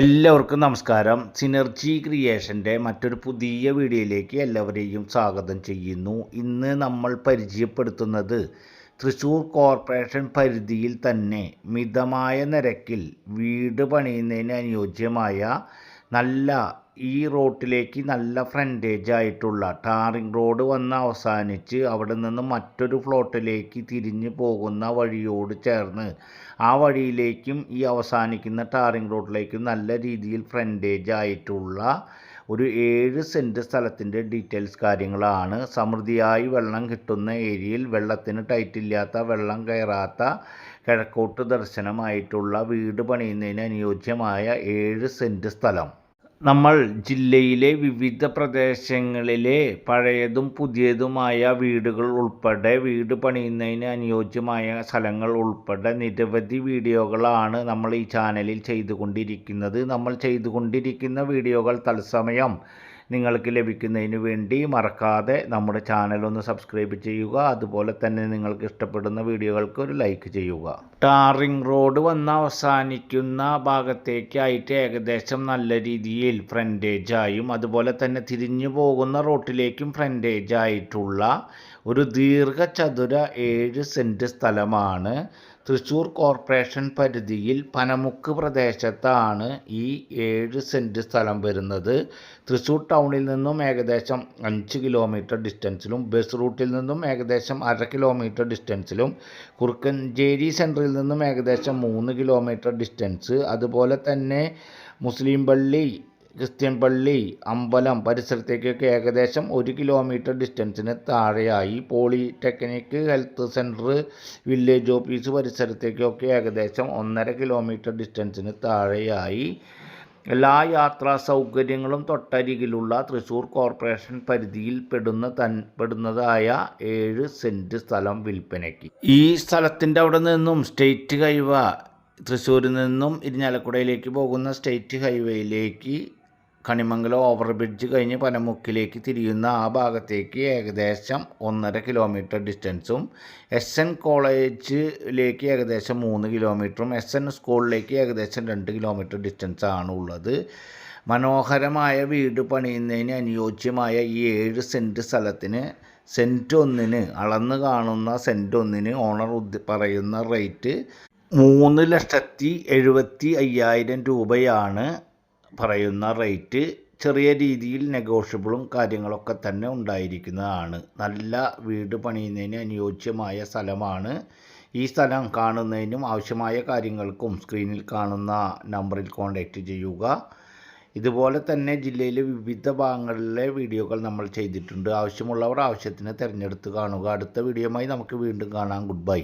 എല്ലാവർക്കും നമസ്കാരം. സിനർജി ക്രിയേഷന്റെ മറ്റൊരു പുതിയ വീഡിയോയിലേക്ക് എല്ലാവരെയും സ്വാഗതം ചെയ്യുന്നു. ഇന്ന് നമ്മൾ പരിചയപ്പെടുത്തുന്നത് തൃശ്ശൂർ കോർപ്പറേഷൻ പരിധിയിൽ തന്നെ മിതമായ നിരക്കിൽ വീട് പണിയുന്നതിന് അനുയോജ്യമായ നല്ല ഈ റോട്ടിലേക്ക് നല്ല ഫ്രണ്ടേജ് ആയിട്ടുള്ള ടാറിംഗ് റോഡ് വന്ന് അവസാനിച്ച് അവിടെ നിന്ന് മറ്റൊരു ഫ്ലോട്ടിലേക്ക് തിരിഞ്ഞു പോകുന്ന വഴിയോട് ചേർന്ന് ആ വഴിയിലേക്കും ഈ അവസാനിക്കുന്ന ടാറിംഗ് റോഡിലേക്കും നല്ല രീതിയിൽ ഫ്രണ്ടേജ് ആയിട്ടുള്ള ഒരു ഏഴ് സെന്റ് സ്ഥലത്തിന്റെ ഡീറ്റെയിൽസ് കാര്യങ്ങളാണ്. സമൃദ്ധിയായി വെള്ളം കിട്ടുന്ന ഏരിയയിൽ വെള്ളത്തിന് ടൈറ്റില്ലാത്ത വെള്ളം കയറാത്ത കിഴക്കോട്ട് ദർശനമായിട്ടുള്ള വീട് പണിയുന്നതിന് അനുയോജ്യമായ ഏഴ് സെന്റ് സ്ഥലം. നമ്മൾ ജില്ലയിലെ വിവിധ പ്രദേശങ്ങളിലെ പഴയതും പുതിയതുമായ വീടുകൾ ഉൾപ്പെടെ വീട് പണിയുന്നതിന് അനുയോജ്യമായ സ്ഥലങ്ങൾ ഉൾപ്പെടെ നിരവധി വീഡിയോകളാണ് നമ്മൾ ഈ ചാനലിൽ ചെയ്തുകൊണ്ടിരിക്കുന്നത്. നമ്മൾ ചെയ്തുകൊണ്ടിരിക്കുന്ന വീഡിയോകൾ തത്സമയം നിങ്ങൾക്ക് ലഭിക്കുന്നതിന് വേണ്ടി മറക്കാതെ നമ്മുടെ ചാനൽ ഒന്ന് സബ്സ്ക്രൈബ് ചെയ്യുക. അതുപോലെ തന്നെ നിങ്ങൾക്ക് ഇഷ്ടപ്പെടുന്ന വീഡിയോകൾക്ക് ഒരു ലൈക്ക് ചെയ്യുക. ടാറിംഗ് റോഡ് വന്ന് അവസാനിക്കുന്ന ഭാഗത്തേക്കായിട്ട് ഏകദേശം നല്ല രീതിയിൽ ഫ്രണ്ടേജായും അതുപോലെ തന്നെ തിരിഞ്ഞു പോകുന്ന റോട്ടിലേക്കും ഫ്രണ്ടേജ് ആയിട്ടുള്ള ഒരു ദീർഘചതുര ഏഴ് സെന്റ് സ്ഥലമാണ് തൃശ്ശൂർ കോർപ്പറേഷൻ പരിധിയിൽ പനമുക്ക് പ്രദേശത്താണ് ഈ ഏഴ് സെന്റ് സ്ഥലം വരുന്നത്. തൃശൂർ ടൗണിൽ നിന്നും ഏകദേശം അഞ്ച് കിലോമീറ്റർ ഡിസ്റ്റൻസിലും ബസ് റൂട്ടിൽ നിന്നും ഏകദേശം അര കിലോമീറ്റർ ഡിസ്റ്റൻസിലും കുറുക്കഞ്ചേരി സെന്ററിൽ നിന്നും ഏകദേശം മൂന്ന് കിലോമീറ്റർ ഡിസ്റ്റൻസ്. അതുപോലെ തന്നെ മുസ്ലിം പള്ളി ക്രിസ്ത്യൻ പള്ളി അമ്പലം പരിസരത്തേക്കൊക്കെ ഏകദേശം ഒരു കിലോമീറ്റർ ഡിസ്റ്റൻസിന് താഴെയായി. Polytechnic health centre village office പരിസരത്തേക്കൊക്കെ ഏകദേശം ഒന്നര കിലോമീറ്റർ ഡിസ്റ്റൻസിന് താഴെയായി. എല്ലാ യാത്രാ സൗകര്യങ്ങളും തൊട്ടരികിലുള്ള തൃശ്ശൂർ കോർപ്പറേഷൻ പരിധിയിൽ പെടുന്ന തൻ പെടുന്നതായ ഏഴ് സെന്റ് സ്ഥലം വിൽപ്പനയ്ക്ക്. ഈ സ്ഥലത്തിന്റെ അവിടെ നിന്നും സ്റ്റേറ്റ് ഹൈവ തൃശ്ശൂരിൽ നിന്നും ഇരിഞ്ഞാലക്കുടയിലേക്ക് പോകുന്ന സ്റ്റേറ്റ് ഹൈവേയിലേക്ക് കണിമംഗലം ഓവർ ബ്രിഡ്ജ് കഴിഞ്ഞ് പനമുക്കിലേക്ക് തിരിയുന്ന ആ ഭാഗത്തേക്ക് ഏകദേശം ഒന്നര കിലോമീറ്റർ ഡിസ്റ്റൻസും എസ് എൻ കോളേജിലേക്ക് ഏകദേശം മൂന്ന് കിലോമീറ്ററും എസ് എൻ സ്കൂളിലേക്ക് ഏകദേശം രണ്ട് കിലോമീറ്റർ ഡിസ്റ്റൻസാണ് ഉള്ളത്. മനോഹരമായ വീട് പണിയുന്നതിന് അനുയോജ്യമായ ഈ ഏഴ് സെന്റ് സ്ഥലത്തിന് സെന്റ് ഒന്നിന് അളന്ന് കാണുന്ന സെന്റ് ഒന്നിന് ഓണർ പറയുന്ന റേറ്റ് മൂന്ന് ലക്ഷത്തി എഴുപത്തി അയ്യായിരം രൂപയാണ് പറയുന്ന റേറ്റ് ചെറിയ രീതിയിൽ നെഗോഷ്യബിളും കാര്യങ്ങളൊക്കെ തന്നെ ഉണ്ടായിരിക്കുന്നതാണ്. നല്ല വീട് പണിയുന്നതിന് അനുയോജ്യമായ സ്ഥലമാണ്. ഈ സ്ഥലം കാണുന്നതിനും ആവശ്യമായ കാര്യങ്ങൾക്കും സ്ക്രീനിൽ കാണുന്ന നമ്പറിൽ കോൺടാക്റ്റ് ചെയ്യുക. ഇതുപോലെ തന്നെ ജില്ലയിലെ വിവിധ ഭാഗങ്ങളിലെ വീഡിയോകൾ നമ്മൾ ചെയ്തിട്ടുണ്ട്. ആവശ്യമുള്ളവർ ആവശ്യത്തിന് തിരഞ്ഞെടുത്ത് കാണുക. അടുത്ത വീഡിയോയുമായി നമുക്ക് വീണ്ടും കാണാം. Good bye